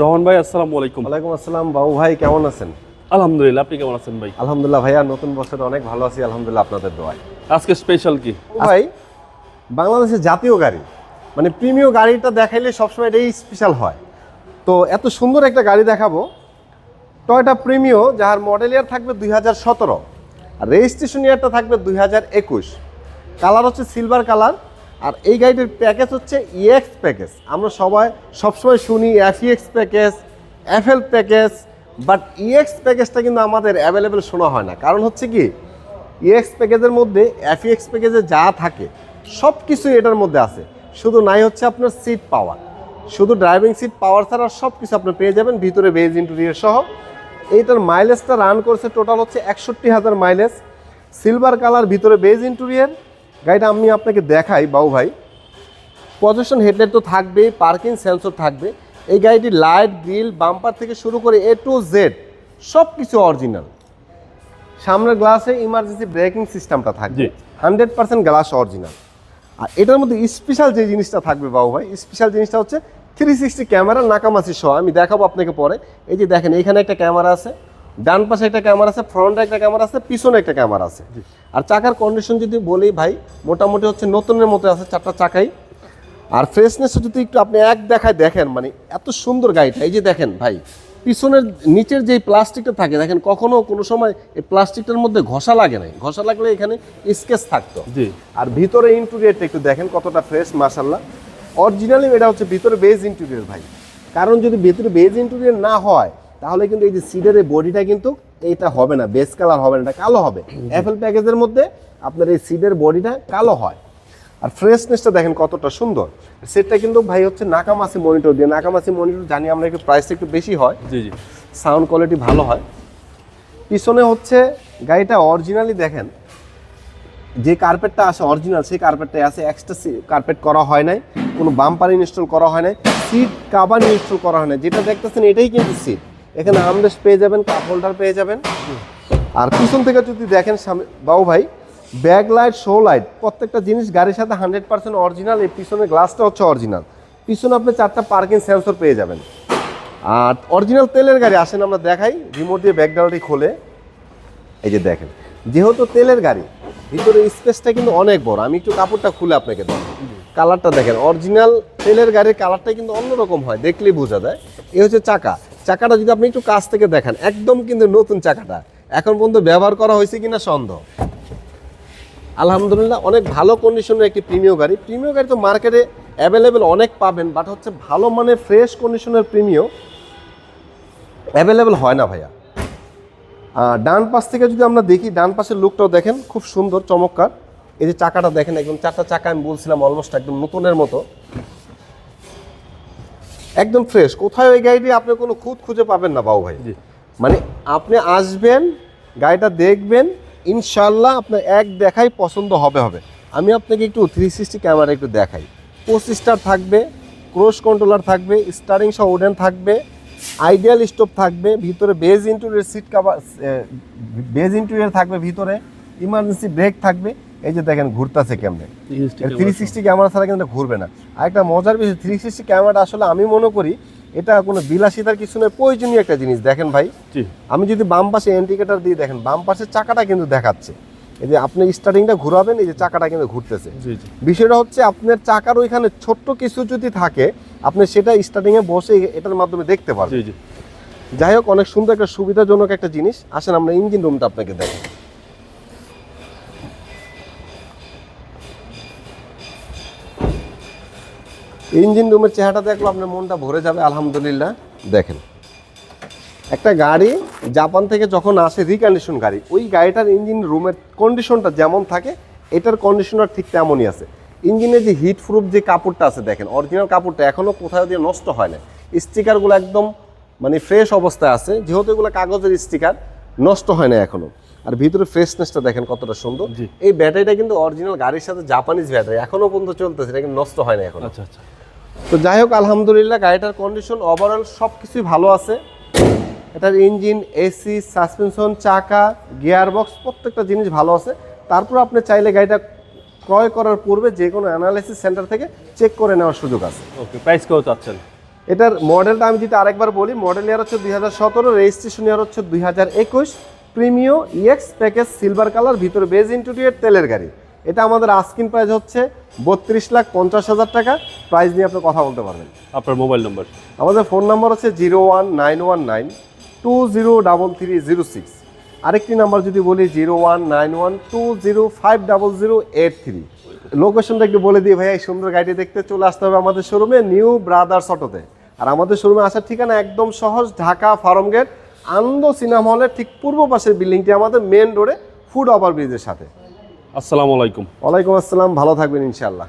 রহমান ভাই আসসালামু আলাইকুম। ওয়ালাইকুম আসসালাম বাবু ভাই কেমন আছেন? আলহামদুলিল্লাহ আপনি কেমন আছেন ভাই? আলহামদুলিল্লাহ ভাইয়া নতুন বছরে অনেক ভালো আছি আলহামদুলিল্লাহ আপনাদের দোয়ায়। আজকে স্পেশাল কি? ভাই বাংলাদেশের জাতীয় গাড়ি মানে প্রিমিয় গাড়িটা দেখাইলে সবসময় এটাই স্পেশাল হয়। তো এত সুন্দর একটা গাড়ি দেখাবো। টয়টা প্রিমিও যার মডেল ইয়ার থাকবে দুই হাজার সতেরো আর রেজিস্ট্রেশন ইয়ারটা থাকবে দুই হাজার একুশ। কালার হচ্ছে সিলভার কালার আর এই গাড়িটির প্যাকেজ হচ্ছে ইএক্স প্যাকেজ আমরা সবাই সবসময় শুনি FEX package FL package but EX প্যাকেজটা কিন্তু আমাদের অ্যাভেলেবেল শোনা হয় না। কারণ হচ্ছে কি ইএক্স প্যাকেজের মধ্যে এফইএক্স প্যাকেজে যা থাকে সব কিছু এটার মধ্যে আছে। শুধু নাই হচ্ছে আপনার সিট পাওয়ার শুধু ড্রাইভিং সিট পাওয়ার ছাড়া সব কিছু আপনি পেয়ে যাবেন ভিতরে বেজ ইন্টেরিয়র সহ। এইটার মাইলেজটা রান করছে টোটাল হচ্ছে একষট্টি হাজার মাইলেজ সিলভার কালার ভিতরে বেজ ইন্টেরিয়র গাড়িটা আমি আপনাকে দেখাই বাবু ভাই। পজিশন হেডলাইট তো থাকবেই পার্কিং সেন্সর থাকবে। এই গাড়িটি লাইট গ্রিল বাম্পার থেকে শুরু করে এ টু জেড সব কিছু অরিজিনাল। সামনের গ্লাসে ইমার্জেন্সি ব্রেকিং সিস্টেমটা থাকবে। Hundred percent glass original. আর এটার মধ্যে স্পেশাল যে জিনিসটা থাকবে বাবু ভাই স্পেশাল জিনিসটা হচ্ছে থ্রি সিক্সটি ক্যামেরা নাকামাসি সহ। আমি দেখাবো আপনাকে পরে। এই যে দেখেন এখানে একটা ক্যামেরা আছে। ডান পাশে একটা ক্যামেরা আছে ফ্রন্টে একটা ক্যামেরা আছে পিছনে একটা ক্যামেরা আছে। আর চাকার কন্ডিশন যদি বলি ভাই মোটামুটি হচ্ছে নতুনের মতো আছে চারটা চাকাই। আর ফ্রেশনেস যদি একটু আপনি এক দেখায় দেখেন মানে এত সুন্দর গাড়িটা এই যে দেখেন ভাই পিছনের নিচের যে প্লাস্টিকটা থাকে দেখেন কখনো কোনো সময় এই প্লাস্টিকটার মধ্যে ঘষা লাগে নাই। ঘষা লাগলে এখানে স্কেচ থাকতো। জি। আর ভিতরে ইন্টেরিয়রটা একটু দেখেন কতটা ফ্রেশ মাশাল্লাহ অরিজিনালি এটা হচ্ছে ভিতরে বেজ ইন্টেরিয়র ভাই। কারণ যদি ভিতরে বেজ ইন্টেরিয়র না হয় তাহলে কিন্তু এই যে সিডের এই বডিটা কিন্তু এইটা হবে না বেস কালার হবে না এটা কালো হবে। অ্যাপেল প্যাকেজের মধ্যে আপনার এই সিডের বডিটা কালো হয়। আর ফ্রেশনেসটা দেখেন কতটা সুন্দর। সেটটা কিন্তু ভাই হচ্ছে নাকামাসি মনিটর দিয়ে নাকামাসি মনিটর জানি আমরা একটু প্রাইসটা একটু বেশি হয়। জি জি। সাউন্ড কোয়ালিটি ভালো হয়। পিছনে হচ্ছে গাড়িটা অরিজিনালি দেখেন যে কার্পেটটা আসে অরিজিনাল সেই কার্পেটটাই আছে এক্সট্রা কার্পেট করা হয় নাই কোনো বাম্পার ইনস্টল করা হয় নাই সিট কাভার ইনস্টল করা হয় নাই যেটা দেখতেছেন এটাই কিন্তু সিট এখানে আমরেস্ট পেয়ে যাবেন কাপ হোল্ডার পেয়ে যাবেন। আর পিছন থেকে যদি দেখেন বাবু ভাই ব্যাক লাইট শো লাইট প্রত্যেকটা জিনিস গাড়ির সাথে হান্ড্রেড পার্সেন্ট অরিজিনাল এই পিছনের গ্লাসটা হচ্ছে অরিজিনাল পিছনে আপনি চারটা পার্কিং সেন্সর পেয়ে যাবেন। আর অরিজিনাল তেলের গাড়ি, আসেন আমরা দেখাই রিমোট দিয়ে ব্যাকডাউনটি খোলে। এই যে দেখেন, যেহেতু তেলের গাড়ি, ভিতরে স্পেসটা কিন্তু অনেক বড়। আমি একটু কাপড়টা খুলে আপনাকে দেখ কালারটা দেখেন অরিজিনাল তেলের গাড়ির কালারটা কিন্তু অন্যরকম হয়, দেখলেই বোঝা যায়। এ হচ্ছে চাকা। চাকাটা যদি আপনি একটু কাছ থেকে দেখেন, একদম কিন্তু নতুন চাকাটা। এখন পর্যন্ত ব্যবহার করা হয়েছে কিনা সন্দেহ? আলহামদুলিল্লাহ, অনেক ভালো কন্ডিশনের একটি প্রিমিয় গাড়ি। প্রিমিয় গাড়ি তো মার্কেটে অ্যাভেলেবেল অনেক পাবেন বাট হচ্ছে ভালো মানে ফ্রেশ কন্ডিশনের প্রিমিয় অ্যাভেলেবেল হয় না ভাইয়া। ডান পাশ থেকে যদি আমরা দেখি, ডান পাশের লুকটাও দেখেন, খুব সুন্দর, চমৎকার। এই যে চাকাটা দেখেন, একদম চারটা চাকা আমি বলছিলাম অলমোস্ট একদম নতুনের মতো। একদম ফ্রেশ কোথায় ওই গাড়িটি? আপনি কোনো খুঁত খুঁজে পাবেন না বাবু ভাই। মানে আপনি আসবেন গাড়িটা দেখবেন ইনশাল্লাহ আপনার এক দেখাই পছন্দ হবে হবে। আমি আপনাকে একটু থ্রি সিক্সটি ক্যামেরা একটু দেখাই। পোস্ট স্টার থাকবে ক্রোশ কন্ট্রোলার থাকবে স্টারিং সহ উডেন থাকবে আইডিয়াল স্টোভ থাকবে ভিতরে beige interior seat cover beige interior থাকবে ভিতরে ইমার্জেন্সি ব্রেক থাকবে। এই যে দেখেন ঘুরতেছে কেমনে? থ্রি সিক্সটি ক্যামেরা ছাড়া কিন্তু ঘুরবে না। আর একটা মজার বিষয় থ্রি সিক্সটি ক্যামেরাটা আসলে আমি মনে করি এটা কোনো বিলাসিতার কিছু নয় প্রয়োজনীয় একটা জিনিস। দেখেন ভাই আমি যদি বাম পাশে ইন্ডিকেটর দিয়ে দেখেন বাম পাশের চাকাটা কিন্তু দেখাচ্ছে। এই যে আপনি স্টার্টিংটা ঘুরাবেন এই যে চাকাটা কিন্তু ঘুরতেছে। বিষয়টা হচ্ছে আপনার চাকার ওইখানে ছোট্ট কিছু যদি থাকে আপনি সেটা স্টার্টিংয়ে বসে এটার মাধ্যমে দেখতে পারবেন। যাই হোক অনেক সুন্দর একটা সুবিধাজনক একটা জিনিস। আসেন আমরা ইঞ্জিন রুমটা আপনাকে দেখি ইঞ্জিন রুমের চেহারাটা দেখল আপনার মনটা ভরে যাবে আলহামদুলিল্লাহ। দেখেন একটা গাড়ি জাপান থেকে যখন আসে রিকন্ডিশন গাড়ি ওই গাড়িটার ইঞ্জিন রুমের কন্ডিশনটা যেমন থাকে এটার কন্ডিশনার ঠিক তেমনই আছে। ইঞ্জিনের যে হিট প্রুফ যে কাপড়টা আছে দেখেন অরিজিনাল কাপড়টা এখনও কোথাও দিয়ে নষ্ট হয় না। স্টিকারগুলো একদম মানে ফ্রেশ অবস্থায় আছে যেহেতু এগুলো কাগজের স্টিকার নষ্ট হয় না এখনও আর ভিতরে ফ্রেশনেসটা দেখেন কতটা সুন্দর। এই ব্যাটারিটা কিন্তু অরিজিনাল গাড়ির সাথে জাপানিজ ব্যাটারি এখনও পর্যন্ত চলতেছে এটা কিন্তু নষ্ট হয় না এখন। আচ্ছা আচ্ছা। তো যাই হোক আলহামদুলিল্লাহ গাড়িটার কন্ডিশন ওভারঅল সব কিছুই ভালো আছে। এটার ইঞ্জিন এসি সাসপেনশন চাকা গিয়ার বক্স প্রত্যেকটা জিনিস ভালো আছে। তারপর আপনি চাইলে গাড়িটা ক্রয় করার পূর্বে যে কোনো অ্যানালাইসিস সেন্টার থেকে চেক করে নেওয়ার সুযোগ আছে। ওকে প্রাইস কত চাচ্ছেন? এটার মডেলটা আমি যদি আরেকবার বলি মডেল ইয়ার হচ্ছে দুই হাজার সতেরো রেজিস্ট্রেশন ইয়ার হচ্ছে দুই হাজার একুশ। Premio EX package silver colour ভিতরে বেজ ইন্টুরিয়ার তেলের গাড়ি। এটা আমাদের আস্কিন প্রাইস হচ্ছে বত্রিশ লাখ পঞ্চাশ হাজার টাকা। প্রাইস নিয়ে আপনি কথা বলতে পারবেন। আপনার মোবাইল নম্বর আমাদের ফোন নাম্বার হচ্ছে zero one nine one nine two zero double three zero six. আরেকটি নাম্বার যদি বলি zero one nine one two zero five double zero eight three. লোকেশনটা একটু বলে দিই ভাইয়া এই সুন্দর গাড়িটি দেখতে চলে আসতে হবে আমাদের শোরুমে নিউ ব্রাদার্স অটোতে আর আমাদের শোরুমে আসার ঠিকানা একদম সহজ Dhaka farm gate Ananda cinema হলের ঠিক পূর্ব পাশের বিল্ডিংটি আমাদের মেন রোডে ফুড ওভার ব্রিজের সাথে। আসসালামু আলাইকুম। ওয়ালাইকুম আসসালাম ভালো থাকবেন ইনশাল্লাহ